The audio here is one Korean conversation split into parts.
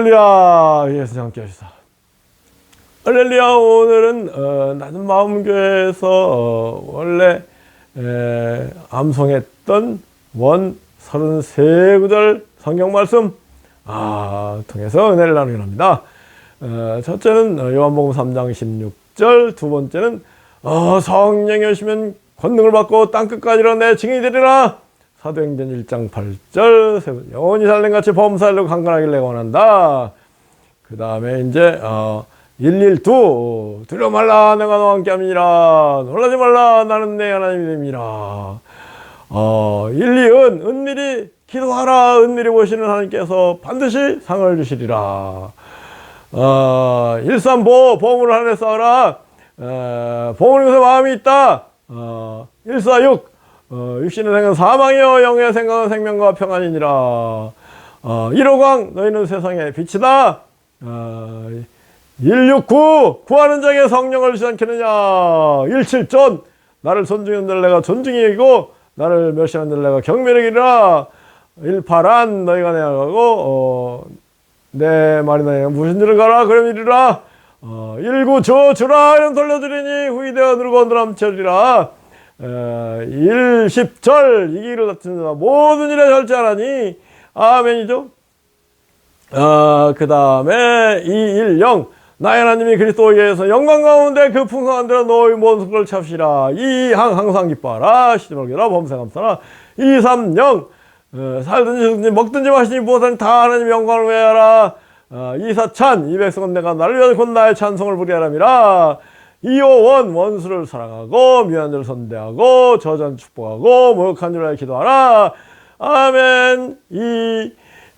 할렐루야 예수 함께 하시사 할렐루야 오늘은 어, 낮은 마음교회에서 어, 원래 에, 암송했던 원 33구절 성경 말씀 아, 통해서 은혜를 나누긴 합니다. 어, 첫째는 어, 요한복음 3장 16절, 두 번째는 어, 성령이 오시면 권능을 받고 땅끝까지로 내 증인이 되리라. 사도행전 1장 8절, 세 번째, 영원히 살림같이 범사일로 강건하길 내가 원한다. 그 다음에 이제 어, 112 두려워 말라 내가 너와 함께 함이니라. 놀라지 말라 나는 내 하나님이 됨이라. 어, 1, 2은 은밀히 기도하라. 은밀히 보시는 하나님께서 반드시 상을 주시리라. 어, 1, 3, 보 보험을 하늘에 쌓으라. 어, 보험을 것에 마음이 있다. 어, 1, 4, 6 어, 육신의 생각은 사망이요. 영의 생각은 생명과 평안이니라. 어, 1호광 너희는 세상의 빛이다. 어, 169 구하는 자에게 성령을 주지 않겠느냐. 17전 나를 존중하는 들 내가 존중히 여기고 나를 멸시하는 들 내가 경멸히 여기라. 18안 너희가 내가고 어, 내 말이 너희가 무슨 일을 가라. 그럼 이르라. 어, 19주 주라. 이름 돌려드리니 후이되어 누르고 누람쳐리라 어, 1 10절 이 길을 다투는 자 모든 일에 절제하라니. 아멘이죠? 어, 그 다음에 210 나의 하나님이 그리스도에게서 영광 가운데 그 풍성한 데로 너희 모든 속을 찹시라. 이항 항상 기뻐하라. 시들어기라 범세 감사라. 230 어, 살든지 죽든지 먹든지 마시든지 무엇하든지 다 하나님 영광을 외하라. 어, 이사찬. 이 백성은 내가 나를 위하여 곧 나의 찬송을 부리하람이라 이오원 원수를 사랑하고 자를 선대하고 저전 축복하고 모욕한 위하여 기도하라. 아멘. 이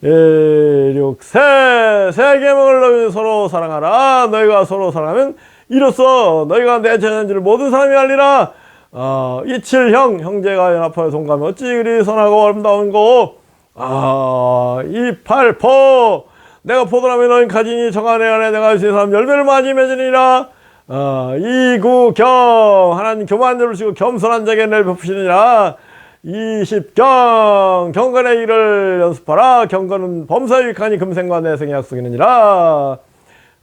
예, 육세 세 계명을 너희 서로 사랑하라. 너희가 서로 사랑하면 이로써 너희가 내 제자인지를 모든 사람이 알리라. 어, 이칠형 형제가 연합하여 동감해. 어찌 그리 선하고 아름다운 거? 아, 이팔포. 내가 포도나무 너희 가지니 정안에 안에 내가 주신 사람 열매를 많이 맺으니라 어, 이구경. 하나님 교만을 주시고 겸손한 자에게 늘 베푸시느니라. 20경. 경건의 일을 연습하라. 경건은 범사에 유익하니 금생과 내생의 약속이느니라.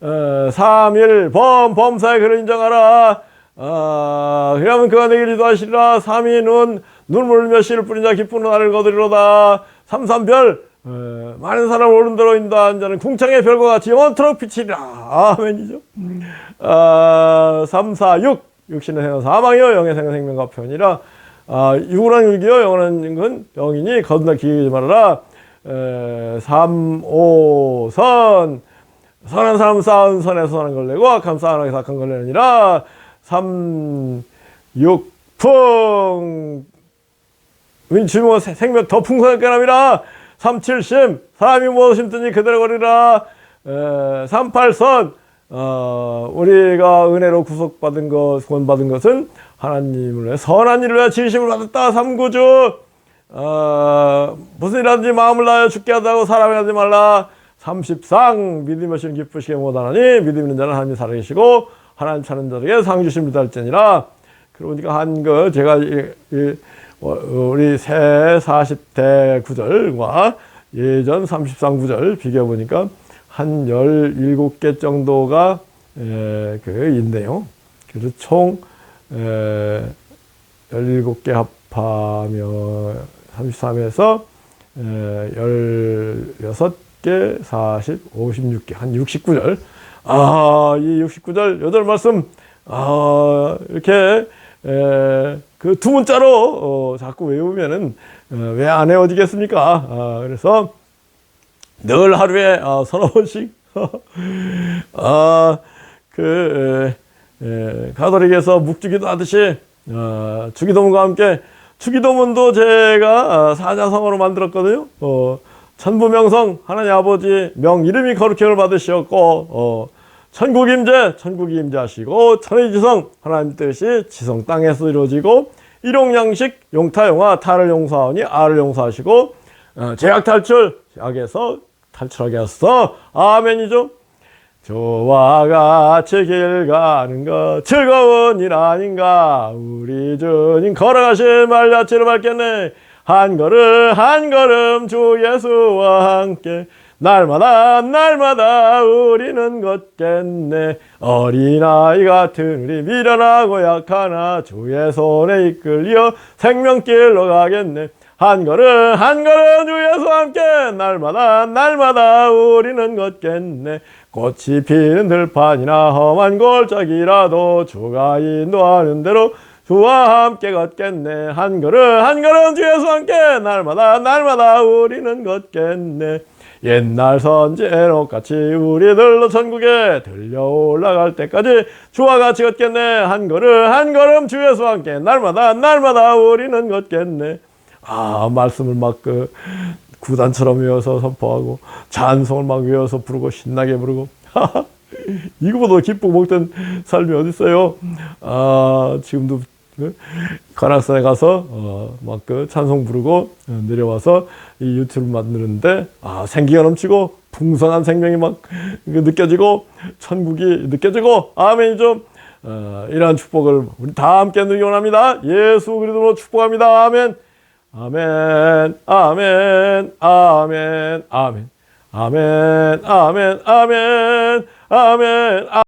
어, 3일범 범사에 그를 인정하라. 어, 그러면 그가 내게 기도하시리라. 3인은 눈물 몇 시를 뿌린 자 기쁜 나를 거두리로다. 33별 어, 많은 사람 오른대로 인도한 자는 궁창의 별과 같이 영원토록 비치리라. 아멘이죠? 어, 3, 4, 6 육신의 생은 사망이요 영의 생은 생명과 편이라. 아, 육은한 육이요 영원한 건 영이니 거듭나 기기지 말아라. 에, 3, 5, 선. 선한 사람 쌓은 선에서 선한 걸 내고 악한 쌓은 악에서 악한 걸 내느니라. 3, 6, 풍. 주모 생명 더 풍성하게 남이라 3, 7, 심 사람이 무엇 심든지 그대로 거리라 에, 3, 8, 선 어, 우리가 은혜로 구속받은 것, 구원받은 것은 하나님을 선한 일을 위해 진심을 받았다. 삼구주 어, 무슨 일하든지 마음을 다하여 죽게 하다고 사람이 하지 말라. 30상 믿음이 오시는 기쁘시게 못하나니 믿음 있는 자는 하나님이 살아계시고 하나님 찾는 자에게 상 주심을 달지니라. 그러니까 한거 제가 이, 이, 어, 우리 새 40대 구절과 예전 33 구절 비교해 보니까 한 17개 정도가 에, 그 있네요. 그래서 총 에, 17개 합하면 33에서 에, 16개, 40, 56개, 한 69절. 아, 이 69절, 8 말씀, 아, 이렇게, 그 두 문자로, 어, 자꾸 외우면은, 어, 왜안 외워지겠습니까? 아, 그래서, 늘 하루에 어, 서너 번씩 아, 그 에, 에, 가톨릭에서 묵주기도 하듯이 어, 주기도문과 함께 주기도문도 제가 어, 사자성어로 만들었거든요. 어, 천부명성 하나님 아버지 명 이름이 거룩함을 받으시었고 어, 천국 임재 천국 임재하시고 천의지성 하나님 뜻이 지성 땅에서 이루어지고 일용양식 용타용화 타를 용서하니 아를 용서하시고 어, 제약 탈출 악에서 탈출하게 하소서. 아멘이죠? 저와 같이 길 가는 것 즐거운 일 아닌가? 우리 주님 걸어가신 말야치를 밟겠네. 한 걸음 한 걸음 주 예수와 함께 날마다 날마다 우리는 걷겠네. 어린아이 같은 우리 미련하고 약하나 주의 손에 이끌려 생명길로 가겠네. 한 걸음 한 걸음 주 예수와 함께 날마다 날마다 우리는 걷겠네. 꽃이 피는 들판이나 험한 골짜기라도 주가 인도하는 대로 주와 함께 걷겠네. 한 걸음 한 걸음 주 예수와 함께 날마다 날마다 우리는 걷겠네 옛날 선제록 같이 우리들도 천국에 들려 올라갈 때까지 주와 같이 걷겠네. 한 걸음 한 걸음 주 예수와 함께. 날마다 날마다 우리는 걷겠네. 아 말씀을 막그 구단처럼 외워서 선포하고 찬송을 막 외워서 부르고 신나게 부르고. 이거보다 기쁘고 먹던 삶이 어디 있어요? 아 지금도 그 관악산에 가서 어, 막 그 찬송 부르고 어, 내려와서 이 유튜브 만드는데 아 생기가 넘치고 풍성한 생명이 막그 느껴지고 천국이 느껴지고 아멘이 좀 어, 이러한 축복을 우리 다 함께 누리기 원합니다. 예수 그리스도로 축복합니다. 아멘. 아멘, 아멘, 아멘, 아멘, 아멘, 아멘, 아멘, 아멘, 아멘.